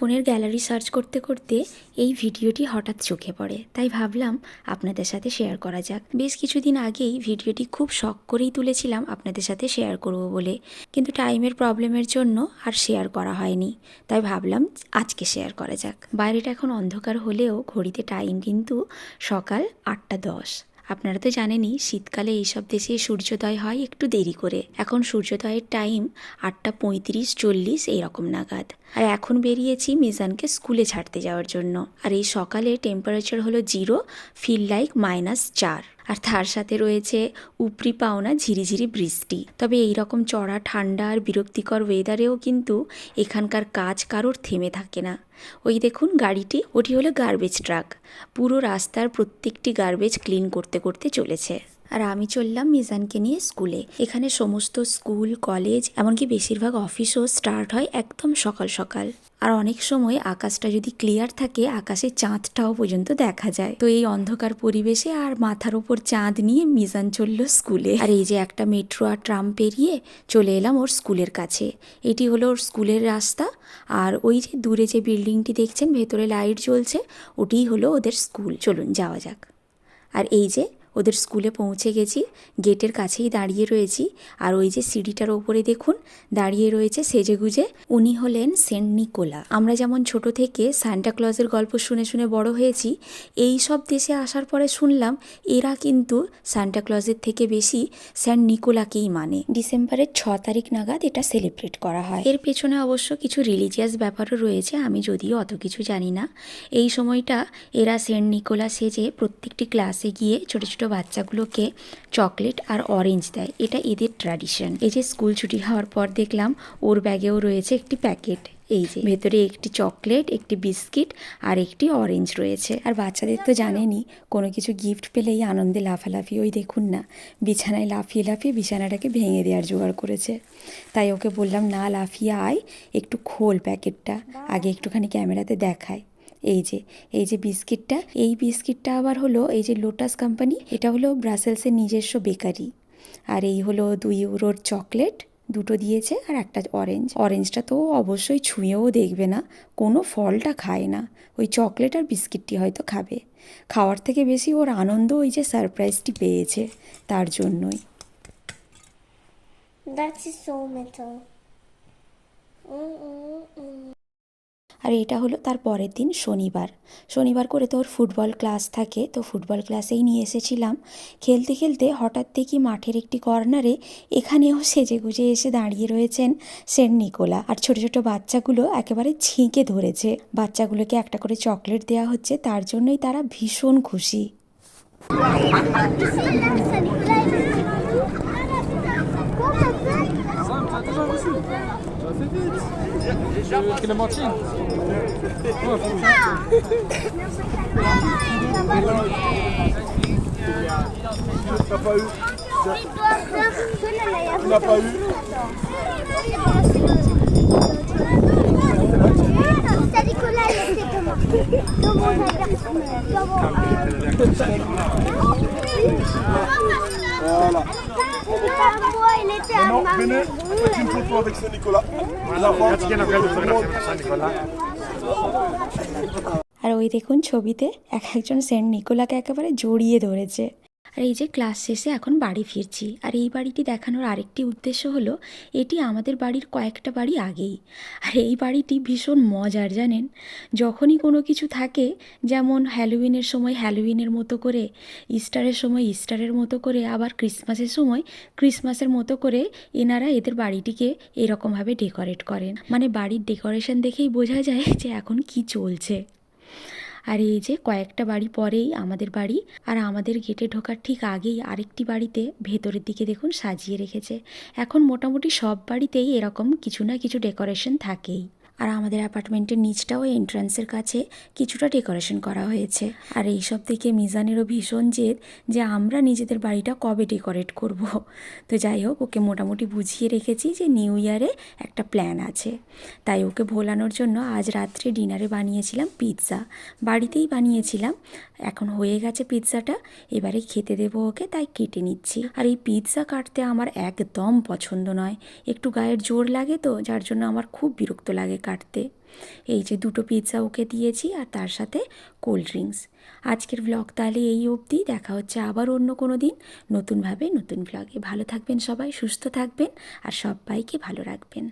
ফোনের gallery search করতে করতে এই ভিডিওটি হঠাৎ চোখে পড়ে। তাই ভাবলাম আপনাদের সাথে শেয়ার করা যাক। বেশ কিছুদিন আগেই ভিডিওটি খুব শখ করেই তুলেছিলাম আপনাদের সাথে শেয়ার করব বলে। কিন্তু টাইমের প্রবলেমের জন্য আর শেয়ার করা হয়নি। তাই ভাবলাম আজকে শেয়ার করা যাক। বাইরেটা এখন অন্ধকার হলেও ঘড়িতে টাইম কিন্তু সকাল আটটা দশ। আপনারা তো জানেনই, শীতকালে এইসব দেশে সূর্যোদয় হয় একটু দেরি করে। এখন সূর্যোদয়ের টাইম আটটা পঁয়ত্রিশ, চল্লিশ এইরকম নাগাদ। আর এখন বেরিয়েছি মিজানকে স্কুলে ছাড়তে যাওয়ার জন্য। আর এই সকালে টেম্পারেচার হলো জিরো ফিল লাইক মাইনাস চার। আর তার সাথে রয়েছে উপরি পাওনা ঝিরিঝিরি বৃষ্টি। তবে এই রকম চড়া, ঠান্ডা আর বিরক্তিকর ওয়েদারেও কিন্তু এখানকার কাজ কারোর থেমে থাকে না। ওই দেখুন গাড়িটি, ওটি হলো গার্বেজ ট্রাক পুরো রাস্তার প্রত্যেকটি গার্বেজ ক্লিন করতে করতে চলেছে। আর আমি চললাম মিজানকে নিয়ে স্কুলে। এখানে সমস্ত স্কুল, কলেজ, এমনকি বেশিরভাগ অফিসও স্টার্ট হয় একদম সকাল সকাল। আর অনেক সময় আকাশটা যদি ক্লিয়ার থাকে আকাশে চাঁদটাও পর্যন্ত দেখা যায়। তো এই অন্ধকার পরিবেশে আর মাথার ওপর চাঁদ নিয়ে মিজান চলল স্কুলে। আর এই যে একটা মেট্রো আর ট্রাম পেরিয়ে চলে এলাম ওর স্কুলের কাছে। এটি হলো ওর স্কুলের রাস্তা। আর ওই যে দূরে যে বিল্ডিংটি দেখছেন, ভেতরে লাইট জ্বলছে ওটিই হলো ওদের স্কুল। চলুন যাওয়া যাক। আর এই যে ওদের স্কুলে পৌঁছে গেছি, গেটের কাছেই দাঁড়িয়ে রয়েছি। আর ওই যে সিঁড়িটার ওপরে দেখুন, দাঁড়িয়ে রয়েছে সেজেগুজে। উনি হলেন সেন্ট নিকোলা। আমরা যেমন ছোট থেকে সান্টা ক্লজের গল্প শুনে শুনে বড় হয়েছি, এই সব দেশে আসার পরে শুনলাম এরা কিন্তু সান্টা ক্লজের থেকে বেশি সেন্ট নিকোলাকেই মানে। ডিসেম্বরের ছ তারিখ নাগাদ এটা সেলিব্রেট করা হয়। এর পেছনে অবশ্য কিছু রিলিজিয়াস ব্যাপারও রয়েছে, আমি যদিও অত কিছু জানি না। এই সময়টা এরা সেন্ট নিকোলা সেজে প্রত্যেকটি ক্লাসে গিয়ে ছোট ছোট বাচ্চাগুলোকে চকলেট আর অরেঞ্জ দেয়। এটা এদের ট্র্যাডিশন এই যে স্কুল ছুটি হওয়ার পর দেখলাম ওর ব্যাগেও রয়েছে একটি প্যাকেট এই যে ভেতরে একটি চকলেট একটি বিস্কিট আর একটি অরেঞ্জ রয়েছে। আর বাচ্চাদের তো জানেনই, কোনো কিছু গিফট পেলেই আনন্দে লাফালাফি, ওই দেখুন না, বিছানায় লাফিয়ে লাফিয়ে বিছানাটাকে ভেঙে দেওয়ার জোগাড় করেছে। তাই ওকে বললাম, না, লাফিয়ে আয়, একটু খোল প্যাকেটটা আগে একটুখানি ক্যামেরাতে দেখায়। এই যে এই যে বিস্কিটটা, এই বিস্কিটটা আবার হলো এই যে লোটাস কোম্পানি এটা হলো ব্রাসেলসের নিজস্ব বেকারি। আর এই হলো দুই ইউরোর চকলেট, দুটো দিয়েছে আর একটা অরেঞ্জ অরেঞ্জটা তো অবশ্যই ছুঁয়েও দেখবে না, কোনো ফলটা খায় না। ওই চকলেট আর বিস্কিটটি হয়তো খাবে। খাওয়ার থেকে বেশি ওর আনন্দ ওই যে সারপ্রাইজটি পেয়েছে, তার জন্যই। That is so metal. Mm-mm-mm. আর এটা হলো তার পরের দিন শনিবার। শনিবার করে তো ওর ফুটবল ক্লাস থাকে, তো ফুটবল ক্লাসেই নিয়ে এসেছিলাম। খেলতে খেলতে হঠাৎ দেখি মাঠের একটি কর্নারে এখানেও সেজে গুজে এসে দাঁড়িয়ে রয়েছেন সেন্ট নিকোলা। আর ছোট ছোট বাচ্চাগুলো একেবারে ছিঁকে ধরেছে। বাচ্চাগুলোকে একটা করে চকলেট দেওয়া হচ্ছে, তার জন্যই তারা ভীষণ খুশি। Ça fait vite. Euh, Clémentine. Ouais, T'as ah. pas eu Tu l'as pas eu. T'as il était comment Comment on a perdu Comment Voilà. Non, venez, une photo avec Saint-Nicolas. Saint-Nicolas. আর ওই দেখুন ছবিতে এক একজন Saint নিকোলাকে একেবারে জড়িয়ে ধরেছে আর এই যে ক্লাস শেষে এখন বাড়ি ফিরছি। আর এই বাড়িটি দেখানোর আরেকটি উদ্দেশ্য হলো, এটি আমাদের বাড়ির কয়েকটা বাড়ি আগেই। আর এই বাড়িটি ভীষণ মজার, জানেন? যখনই কোনো কিছু থাকে, যেমন হ্যালোউইনের সময় হ্যালোউইনের মতো করে, ইস্টারের সময় ইস্টারের মতো করে, আবার ক্রিসমাসের সময় ক্রিসমাসের মতো করে এনারা এদের বাড়িটিকে এরকমভাবে ডেকোরেট করেন। মানে বাড়ির ডেকোরেশন দেখেই বোঝা যায় যে এখন কি চলছে। আর এই যে কয়েকটা বাড়ি পরেই আমাদের বাড়ি, আর আমাদের গেটে ঢোকার ঠিক আগেই আরেকটি বাড়িতে ভেতরের দিকে দেখুন সাজিয়ে রেখেছে। এখন মোটামুটি সব বাড়িতেই এরকম কিছু না কিছু ডেকোরেশন থাকেই। আর আমাদের অ্যাপার্টমেন্টের নিচটাও এন্ট্রান্সের কাছে কিছুটা ডেকোরেশন করা হয়েছে। আর এইসব থেকে মিজানেরও ভীষণ জেদ যে আমরা নিজেদের বাড়িটা কবে ডেকোরেট করব। তো যাই হোক, ওকে মোটামুটি বুঝিয়ে রেখেছি যে নিউ ইয়ারে একটা প্ল্যান আছে। তাই ওকে ভোলানোর জন্য আজ রাত্রে ডিনারে বানিয়েছিলাম পিৎজা। বাড়িতেই বানিয়েছিলাম। এখন হয়ে গেছে পিৎজাটা। এবারে খেতে দেবো ওকে, তাই কেটে নিচ্ছি। আর এই পিৎজা কাটতে আমার একদম পছন্দ নয়। একটু গায়ের জোর লাগে তো, যার জন্য আমার খুব বিরক্ত লাগে কাটতে। এই যে দুটো পিৎজা ওকে দিয়েছি আর তার সাথে কোল্ড ড্রিঙ্কস আজকের ব্লগ তাহলে এই অবধি। দেখা হচ্ছে আবার অন্য কোনো দিন নতুনভাবে নতুন ব্লগে ভালো থাকবেন সবাই, সুস্থ থাকবেন আর সবাইকে ভালো রাখবেন।